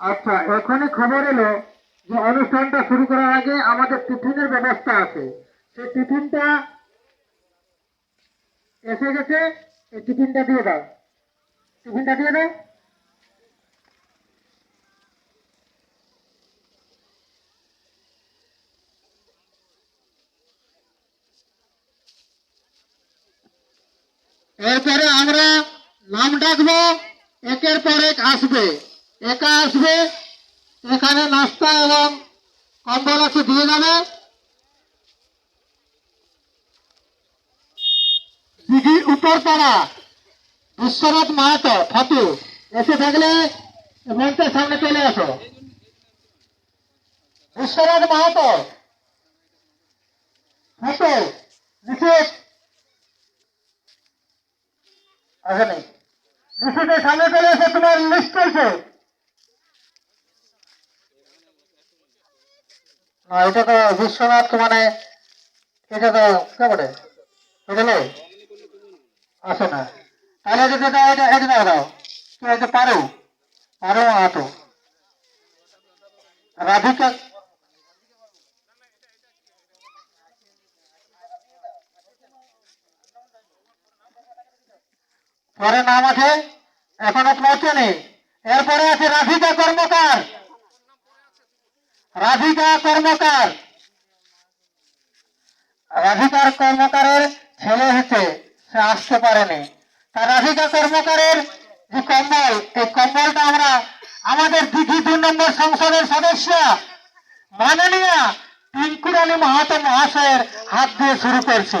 আচ্ছা এখনই খবর এলো যে অনুষ্ঠানটা শুরু করার আগে আমাদের টিফিনের ব্যবস্থা আছে। সেই টিফিনটা এসে গেছে, এই টিফিনটা দিয়ে দাও। টিফিনটা দিয়ে দাও। এরপরে আমরা নাম ডাকবো, একের পর এক আসবে। একা আসবে, এখানে নাস্তা এবং কম্বল আছে দিয়ে যাবে উপরপাড়া বিশ্বনাথ মাহাতো, ফাতু, এসে থাকলে মঞ্চের সামনে চলে আসো। বিশ্বনাথ মাহাতো, ফাতু নিষেধ আসেনি নিষেধের সামনে চলে এসে তোমার লিস্ট চলছে। না, এটা তো বিশ্বনাথ মানে এটা তো কে বলে? বুঝলে আসে না। তাহলে এটা এটা এটা এটা দাও দাও। কি এটা পারো। পারো আটো রাধিকা পরে নাম আছে, এখনও পৌঁছেনি এরপরে আছে রাধিকা কর্মকার। রাধিকা কর্মকার। রাধিকার কর্মকারের ছেলে হচ্ছে, সে আসতে পারেনি। তা রাধিকা কর্মকারের যে কম্বল, এই কম্বলটা আমরা আমাদের দিঘি দুই নম্বর সংসদের সদস্য, মাননীয় টিঙ্কুরানী মাহাতো মহাশয়ের হাত দিয়ে শুরু করছি।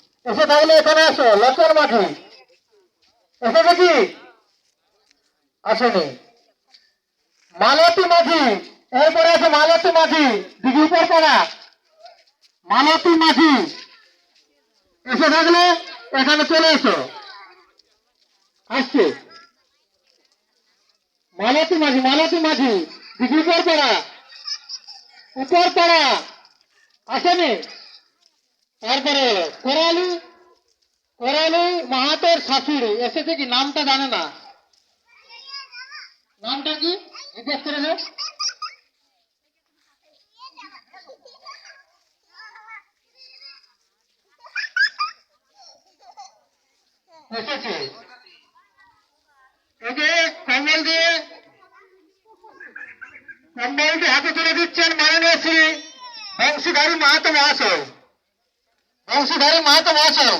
এসে থাকলে এখানে আসো লোচন মাঝি এসে দেখি। আসেনি। মালতী মাঝি, এরপরে আছে মালতী মাঝি দিঘি উপর পড়া মালতী মাঝি, এসে থাকলে এখানে চলে এসো। আসছে। মালতী মাঝি মালতী মাঝি দিঘি উপর পড়া উপর পড়া আসেনি? তারপরে কোরালু কোরালু মাহাতোর শাশুড়ি এসেছে কি নামটা জানে না নামটা কি জিজ্ঞেস করে দাও এসেছে ওকে কম্বল দিয়ে কম্বলটি হাতে তুলে দিচ্ছেন মাননীয় শ্রী বংশীধারী মাহাতো মহাশয় বংশীধারী মাহাতো মহাশয়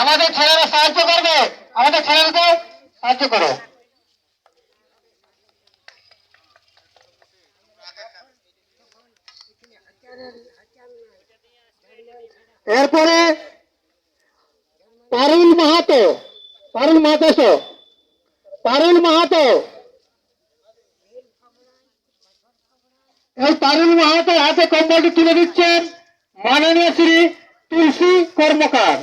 আমাদের ছেলেরা সাহায্য করবে। আমাদের ছেলেদেরকে সাহায্য করো। এরপরে পারুল মাহাতো পারুল মাহাতো পারুল মাহাতো। এই পারুল মাহাতো হাতে কম্বলটি তুলে দিচ্ছেন। মাননীয় শ্রী তুলসী কর্মকার।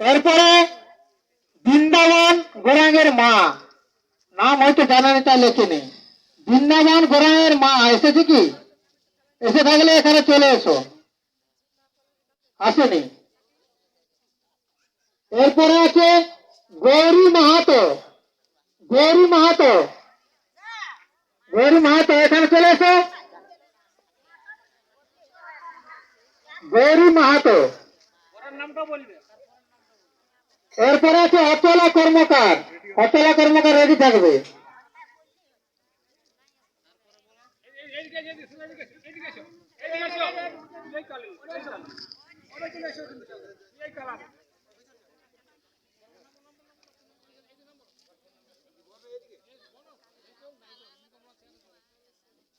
এরপরে বৃন্দাবন গোরাঙ্গের মা। নাম হয়তো জানানি তা লেখেনি বৃন্দাবন গোরাঙ্গের মা, এসেছে কি? এসে থাকলে এখানে চলে এসো। আসেনি। এরপরে আছে গৌরী মাহাতো গৌরী মাহাতো গৌরী মাহাতো এখানে চলে এসো গৌরী মাহাতো এরপরে আছে অচলা কর্মকার অচলা কর্মকার রেডি থাকবে।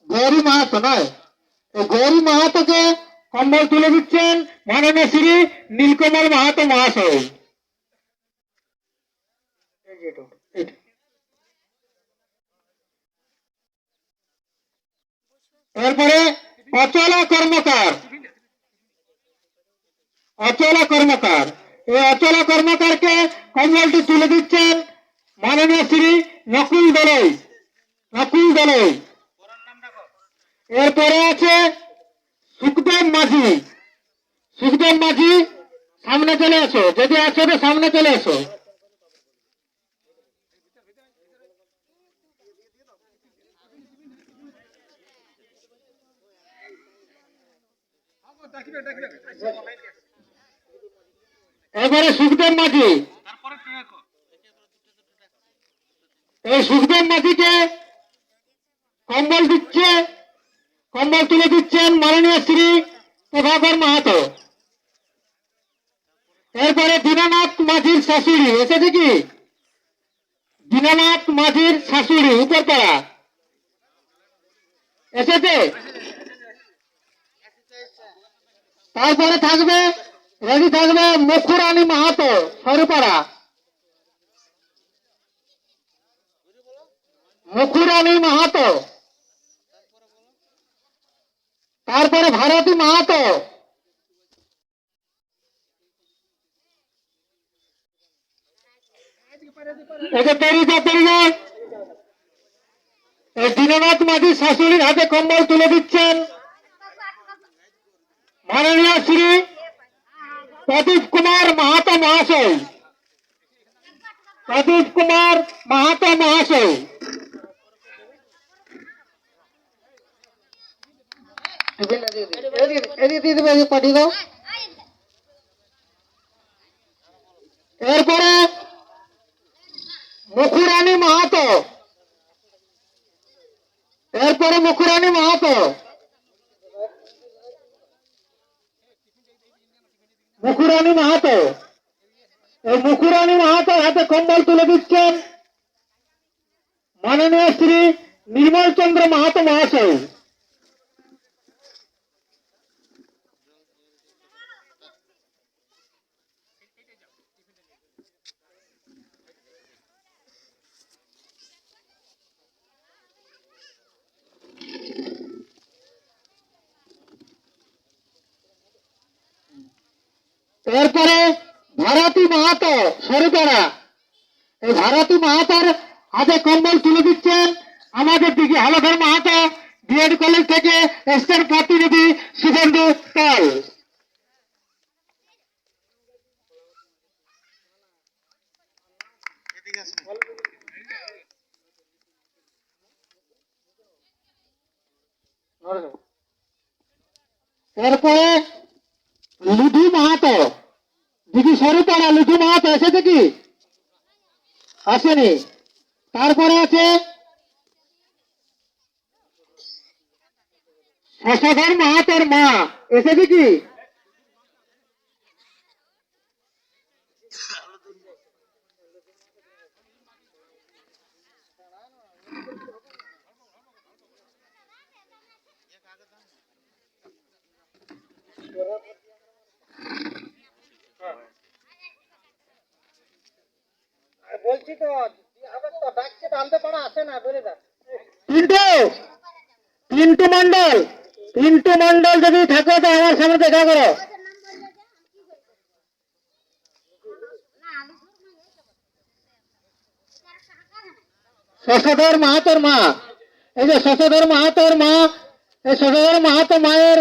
গৌরী মাহাতো নয়। এই গৌরী মাহাতোকে কম্বল তুলে দিচ্ছেন মাননীয় শ্রী নীলকমল মাহাতো মহাশয়। এরপরে অচলা কর্মকার। অচলা কর্মকার। এই অচলা কর্মকারকে কম্বলটি তুলে দিচ্ছেন মাননীয় শ্রী নকুল দলই। নকুল দলই। এরপরে আছে সুখদেব মাঝি। সুখদেব মাঝি সামনে চলে এসো। যদি আছো তো সামনে চলে এসো। এবারে সুখদেব মাঝি। এই সুখদেব মাঝিকে কম্বল দিচ্ছে। কম্বল তুলে দিচ্ছেন মাননীয় শ্রী প্রভাকর মাহাতো। এরপরে দীনানাথ মাঝির শাশুড়ি, এসেছে কি? দীনানাথ মাঝির শাশুড়ি, উপরপাড়া। এসেছে? তারপরে থাকবে, রেডি থাকবে মুখুরানী মাহাতো, সরুপাড়া। মুখুরানী মাহাতো। তারপরে ভারতী মাহাতো। দীননাথ মাঝি শাশুড়ির হাতে কম্বল তুলে দিচ্ছেন। মাননীয় শ্রী প্রদীপ কুমার মাহাতো মহাশয়। প্রদীপ কুমার মাহাতো মহাশয়। এদিকে দিয়ে দেবে পাঠিয়ে দাও। এরপরে মুখুরানী মাহাতো। এরপরে মুখুরানী মাহাতো। মুখুরানী মাহাতো। এই মাহাতো হাতে কম্বল তুলে দিচ্ছেন মাননীয় শ্রী নির্মল চন্দ্র মাহাতো মহাশয়। এরপরে ভারতী মাহাতো সরুপাড়া এই ভারতী মাহাতার হাতে কম্বল তুলে দিচ্ছেন আমাদের দিকে। হালধর মাহাতো, বিএড কলেজ থেকে এসছেন প্রতিনিধি শুভেন্দু পাল। এরপরে লুধু মাহাতো। দিদি সরুপাড়া লুধু মাহাতো এসেছে কি? আসেনি। তারপরে আছে শশধর মাহাতোর মা। এসেছে কি? বলছি তো পিন্টু! মন্ডল পিন্টু মন্ডল যদি থাকে তো আমার সামনে দেখা করো। শশধর মাহাতোর মা। এই যে শশধর মাহাতোর মা, এই শশধর মাহাতো মায়ের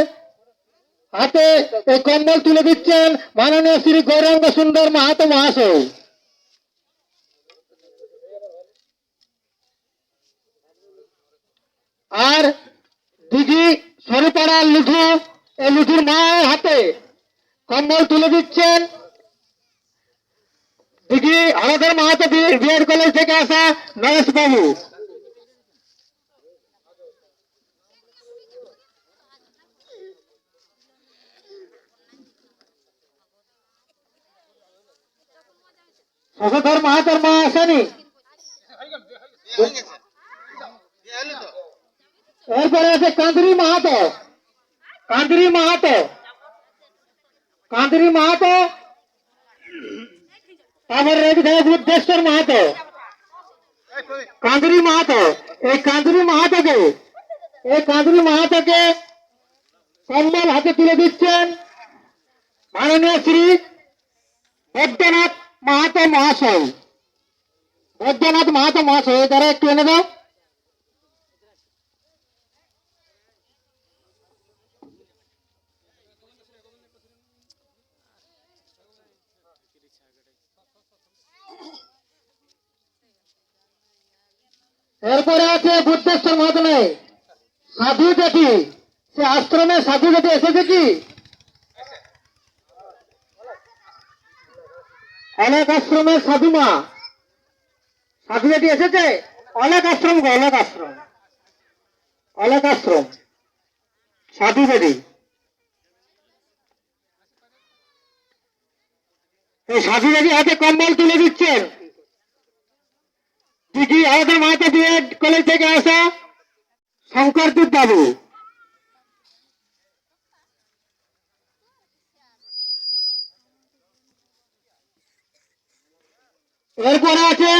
হাতে এই কম্বল তুলে দিচ্ছেন। মাননীয় শ্রী গৌরাঙ্গ সুন্দর মাহাতো মহাশয়। আর দিঘি সরিপাড়ার লুঘু এই লুঘুর মায়ের হাতে কম্বল তুলে দিচ্ছেন। দিঘি Haradhar Mahato B Ed college থেকে আসা নরেশ বাবু শশধর মাহাতর মা আসেনি? এরপরে আছে কান্দ্রি মাহাতো কান্দ্রি মাহাতো কান্দ্রি মাহাতো তারপরে রবি দেব বুদ্ধেশ্বর মাহাতো কান্দ্রি মাহাতো এই কান্দ্রি মাহাতোকে এই কান্দ্রি মাহাতোকে কম্বল হাতে তুলে দিচ্ছেন মাননীয় শ্রী বৈদ্যনাথ মাহাতো মহাশয় বৈদ্যনাথ মাহাতো মহাশয় তারা একটু এনে দাও এরপরে আছে বুদ্ধেশ্বর মহাত্মে সাধু জেঠি সে আশ্রমে সাধু জেঠি এসেছে কি? অনেক আশ্রমের সাধু মা। সাধু জেঠি এসেছে? অনেক আশ্রম অনেক আশ্রম। অনেক আশ্রম। সাধু জেঠি এই সাধু জেঠি হাতে কম্বল তুলে দিচ্ছেন। দিদি আমাদের মাতা বিএড কলেজ থেকে আসা। শঙ্করদীপ বাবু। এরপরে আছে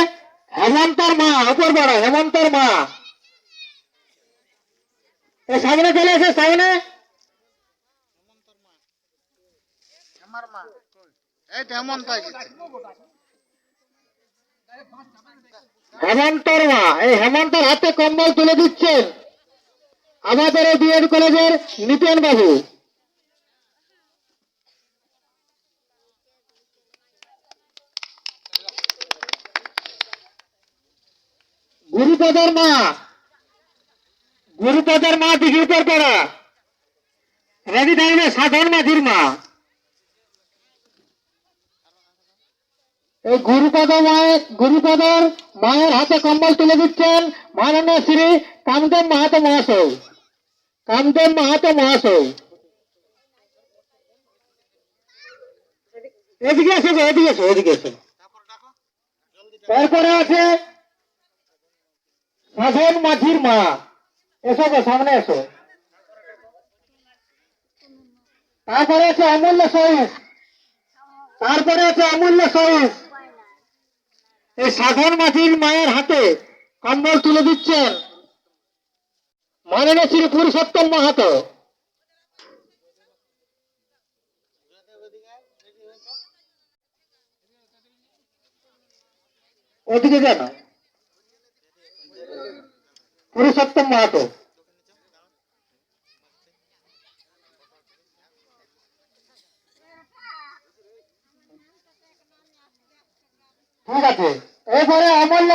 হেমন্তর মা অপর বড় হেমন্তর মা। এ সামনে চলে এসে সামনে। আমার মা। এই হেমন্ত। হেমন্তর মা, এই হেমন্তর হাতে কম্বল তুলে দিচ্ছেন। আমাদের এই বিএড কলেজের নিতেন বাবু। গুরুপদের মা গুরুপদের মা দিঘির পর পড়া। রবি থাকবে সাধারণ মাঝির মা। এই গুরুপদ মায়ের, গুরুপদর মায়ের হাতে কম্বল তুলে দিচ্ছেন মাননীয় শ্রী কামদেব মাহাতো মহাশয়। কামদেব মাহাতো মহাশয়। এদিকে এসো এদিকে এসো এদিকে এসো। তারপরে আছে সাধন মাঝির মা। এসো গো, সামনে এসো। তারপরে আছে অমূল্য সহিস তারপরে আছে অমূল্য সহিস এই সাধন মাঝির মায়ের হাতে কম্বল তুলে দিচ্ছেন মাননীয় শ্রী পুরুষোত্তম মাহাতো। ওদিকে কেন পুরুষোত্তম মাহাতো। ঠিক আছে। এরপরে অমূল্য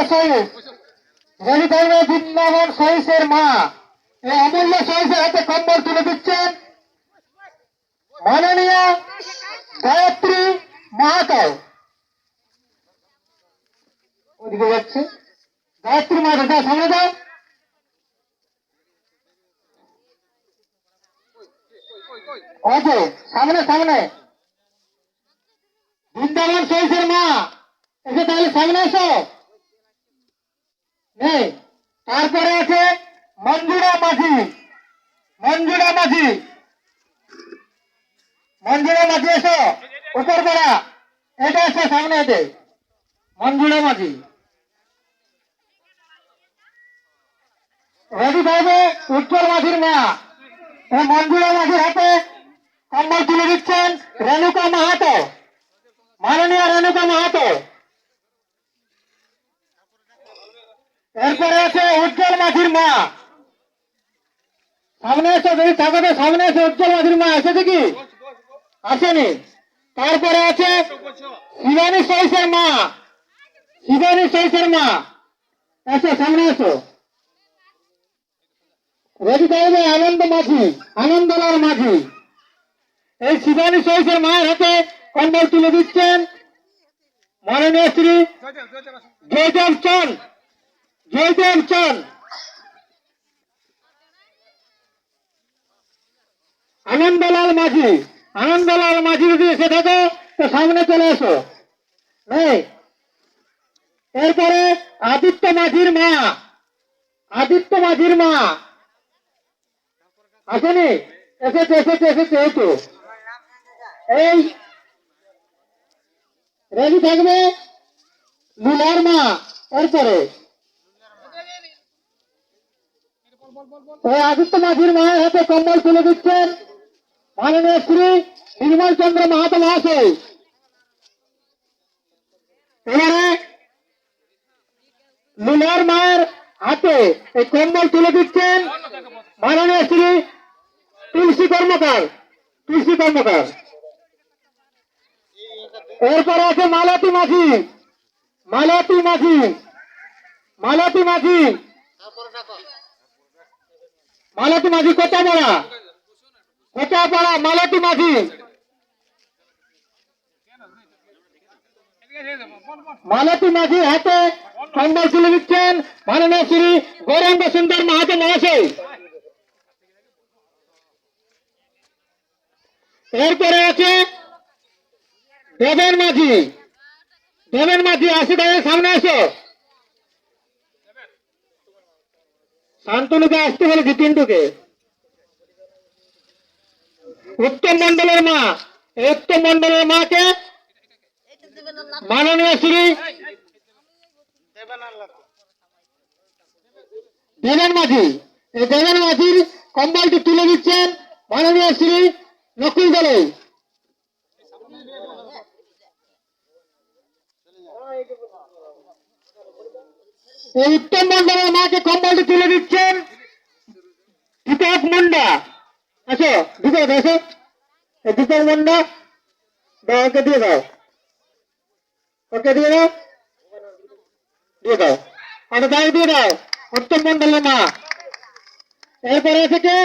রবি বৃন্দাবন সহিসের মা। এই অমূল্য সহিসের হাতে কম্বল তুলে দিচ্ছেন। মাননীয় গায়ত্রী মাহাতো ওদিকে যাচ্ছে। গায়ত্রী মাহাতো যা সামনে দাও। সামনে সামনে। বৃন্দাবন সহিসের মা। এসে তাহলে সামনে নেই। তারপরে আছে মঞ্জুরা মাঝি। মঞ্জুরা মাঝি। মঞ্জুরা মাঝি এসো। উপর করা। এটা এসো সামনে এতে মঞ্জুরা মাঝি। রবি সাহেবে উজ্জ্বল মাঝির মা। এই মঞ্জুরা মাঝির হাতে কম্বল তুলে দিচ্ছেন রেণুকা মাহাতো। মাননীয় রেণুকা মাহাতো। এরপরে আছে উজ্জ্বল মাঝির মা। সামনে এসে যদি থাকবে সামনে এসে উজ্জ্বল মাঝির মা এসেছে কি? আসেনি। তারপরে আছে শিবানী সহিসের মা। শিবানী সহিসের মা। এসো সামনে এসো। রেডি থাকবে আনন্দ মাঝি আনন্দলাল মাঝি। এই শিবানী সহিসের মায়ের হাতে কম্বল তুলে দিচ্ছেন। মাননীয় শ্রী জয়দেব চন্দ। জয়দেব চান আনন্দলাল মাঝি আনন্দলাল মাঝি যদি এসে থাকো, তো সামনে চলে এসো। এরপরে আদিত্য মাঝির মা, আদিত্য মাঝির মা। আসেনি? এসেছে এসেছে এসেছে, এই তো। এই রেডি থাকবে? লীলার মা, এরপরে এই আদিত্য মাঝির মায়ের হাতে কম্বল তুলে দিচ্ছেন মাননীয় শ্রী নির্মল চন্দ্র মাহাতো মহাশয়। এবারে মায়ের হাতে এই কম্বল তুলে দিচ্ছেন মাননীয় শ্রী তুলসী কর্মকার তুলসী কর্মকার। এরপরে আছে মালতী মাঝি মালতী মাঝি মালতী মাঝি। মালতী মাঝি কোথা পড়া? কোথা পড়া? মালতী মাঝি। মালতী মাঝির হাতে কম্বল তুলে দিচ্ছেন মাননীয় শ্রী গৌরাঙ্গ সুন্দর মাহাতো মহাশয়। এরপরে আছে দেবেন মাঝি। দেবেন মাঝি আসে সামনে আসো। শান্তনুকে আসতে বলেছি তিনটুকে উত্তম মন্ডলের মা উত্তম মন্ডলের মাকে মাননীয় শ্রী দেবেন মাঝি। এই দেবেন মাঝির কম্বলটি তুলে দিচ্ছেন মাননীয় শ্রী নকুল দলে উত্তম মন্ডলের মাকে কম্বলটি তুলে দিচ্ছেন। দীপক মুন্ডা। আছো দীপক, আসো। দীপক মুন্ডা ওকে দিয়ে দাও। ওকে দিয়ে দাও। দিয়ে দাও। ওটা দাও, দিয়ে দাও। উত্তম মন্ডলের মা এরপরে থেকে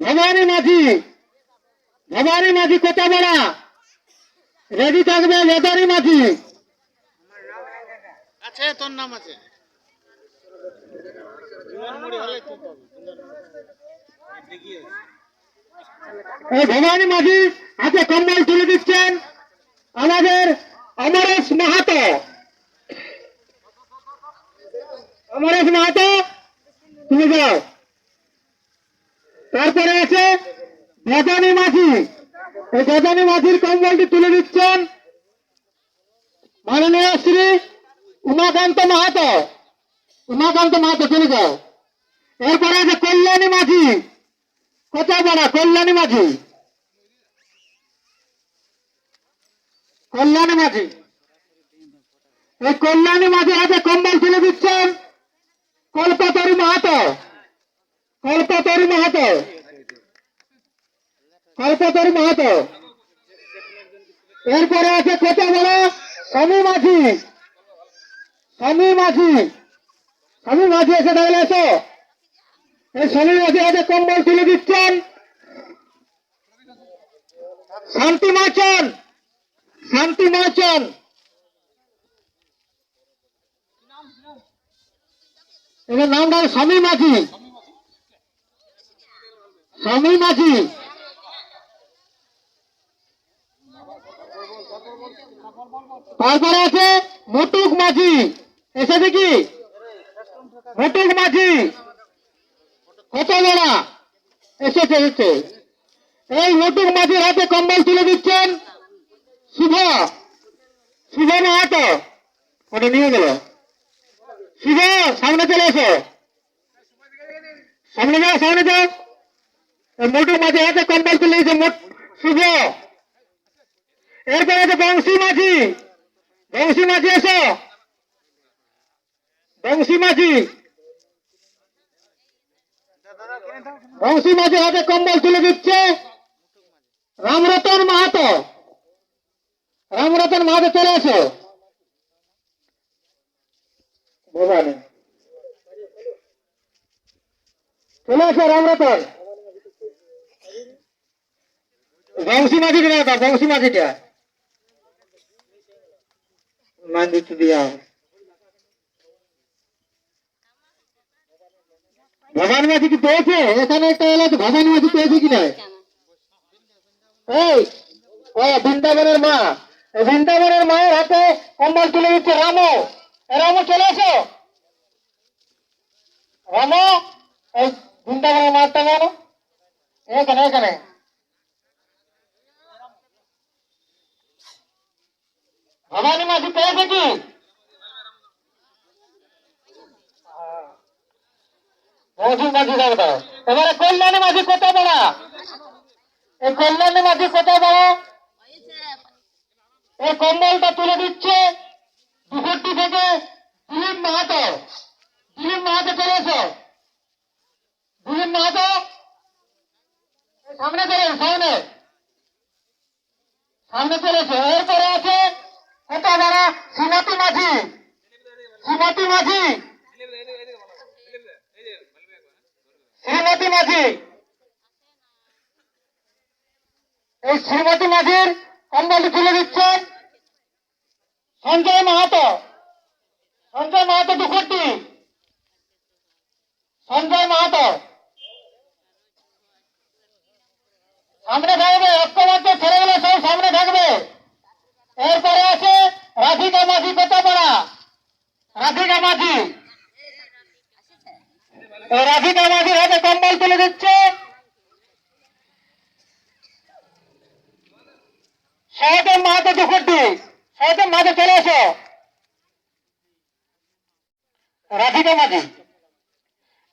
ভবানী মাঝি। ভবানী মাঝি কোথা বড়া রেডি থাকবে ভবানী মাঝি। আছে, তোর নাম আছে। এই ভবানী মাঝি হাতে কম্বল তুলে দিচ্ছেন আমাদের অমরেশ মাহাতো। অমরেশ মাহাতো তুমি যাও তারপরে আছে গজানী মাঝি। এই গজানী মাঝির কম্বলটি তুলে দিচ্ছেন মাননীয় শ্রী উমাকান্ত মাহাতো। উমাকান্ত মাহাতো চলে যাও এরপরে আছে কল্যাণী মাঝি, কোথায় বড়া? কল্যাণী মাঝি। কল্যাণী মাঝি। এই কল্যাণী মাঝি হাতে কম্বল তুলে দিচ্ছেন কল্পতরী মাহাতো। কল্পতরী মাহাতো। কল্পতরী মাহাতো। এরপরে আছে কোথায় বড়? স্বামী মাঝি। স্বামী মাঝি। স্বামী মাঝি এসে এসো। এই স্বামী মাঝি হাতে কম্বল তুলে দিচ্ছেন। শান্তি মাচন শান্তি মাচন এদের নাম দাও স্বামী মাঝি। স্বামী মাঝি। তারপরে আছে মটুক মাঝি। এসে দেখি মটুক মাঝি। কত বড়া এসেছে এসেছে। এই মটুক মাঝির হাতে কম্বল তুলে দিচ্ছেন শুভ। শুভ মাহাতো ওটা নিয়ে গেল। শুভ, সামনে চলে এসো। সামনে যাও সামনে যাও। এই মটুক মাঝির হাতে কম্বল তুলে দিচ্ছে মোট- শুভ। এরপরে আছে বংশী মাঝি। বংশী মাঝি, এসো। বংশী মাঝি। বংশী মাঝি হাতে কম্বল তুলে দিচ্ছে। রামরতন মাহাতো। রামরতন মাহাতো চলে ভবানী চলে এসো রামরতন। বংশী মাঝিটা বংশী মাঝিটা। মান দিতে দিয়া। ভবানী মাঝি কি পেয়েছে? এখানে একটা এলো তো ভবানী মাঝি পেয়েছে কি না? এই বৃন্দাবনের মা। বৃন্দাবনের মায়ের হাতে কম্বল তুলে দিচ্ছে রামো। রামু, চলে এসো। রামু, এই বৃন্দাবনের মাঠটা কেন এখানে এখানে। ভবানী মাঝি পেয়েছে কি? এবারে কল্যাণী মাঝি কোথায় পড়া এই কল্যাণী মাঝি কোথায় পড়া এই কম্বলটা তুলে দিচ্ছে দুপুরটি থেকে। দিলীপ মাহাতো দিলীপ মাহাতো চলে এসো। দিলীপ মাহাতো সামনে চলে সামনে। সামনে চলে এসো। এরপরে আছে কোথায় বড়া? শ্রীমতী মাঝি। শ্রীমতী মাঝি। শ্রীমতী মাঝি এই শ্রীমতী মাঝির কম্বলটি তুলে দিচ্ছেন। সঞ্জয় মাহাতো। সঞ্জয় মাহাতো দুপুরটি সঞ্জয় মাহাতো। সামনে থাকবে ঐক্যবদ্ধ ছেলেগুলো সব সামনে থাকবে। এরপরে আছে রাধিকা মাঝি কোথাপাড়া রাধিকা মাঝি। রাধিকা মাঝির হাতে কম্বল তুলে দিচ্ছে। সহদেব মাহাতো দুপুরটি সহদেব মাঝে চলে এসো। রাধিকা মাঝি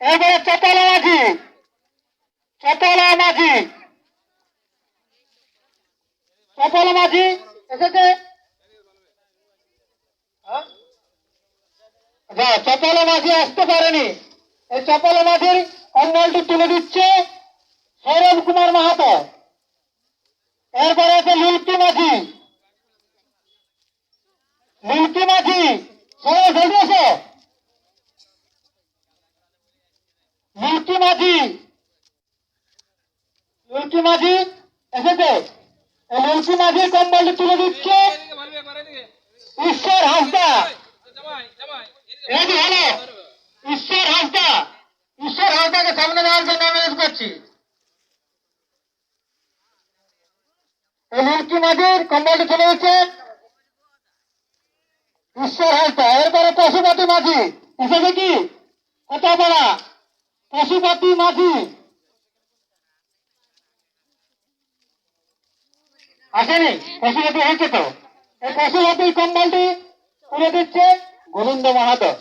এরপরে চতলা মাঝি। চতলা মাঝি। চতলা মাঝি এসেছে। হ্যাঁ? চপলা মাঝি আসতে পারেনি। এই চপলা মাঝির কম্বলটি তুলে দিচ্ছে সৌরভ কুমার মাহাতো এরপরে আছে লিলকি মাঝি লিলকি মাঝি সবাই জলদি এসো লিলকি মাঝি লিলকি মাঝি এসেছে লিলকি মাঝির কম্বলটি তুলে দিচ্ছে ঈশ্বর হাসদা ঈশ্বর হাসদা ঈশ্বর হাসদাকে সামনে দেওয়ার জন্য অনুরোধ করছি। লিলকি মাঝির কম্বলটি চলে গেছে ঈশ্বর হাসদা এরপরে পশুপতি মাঝি। এসেছে কি? কোথায় পড়া পশুপতি মাঝি। আসেনি? পশুপতি হয়েছে তো? এই পশুপতির কম্বলটি তুলে দিচ্ছে গোবিন্দ মাহাতো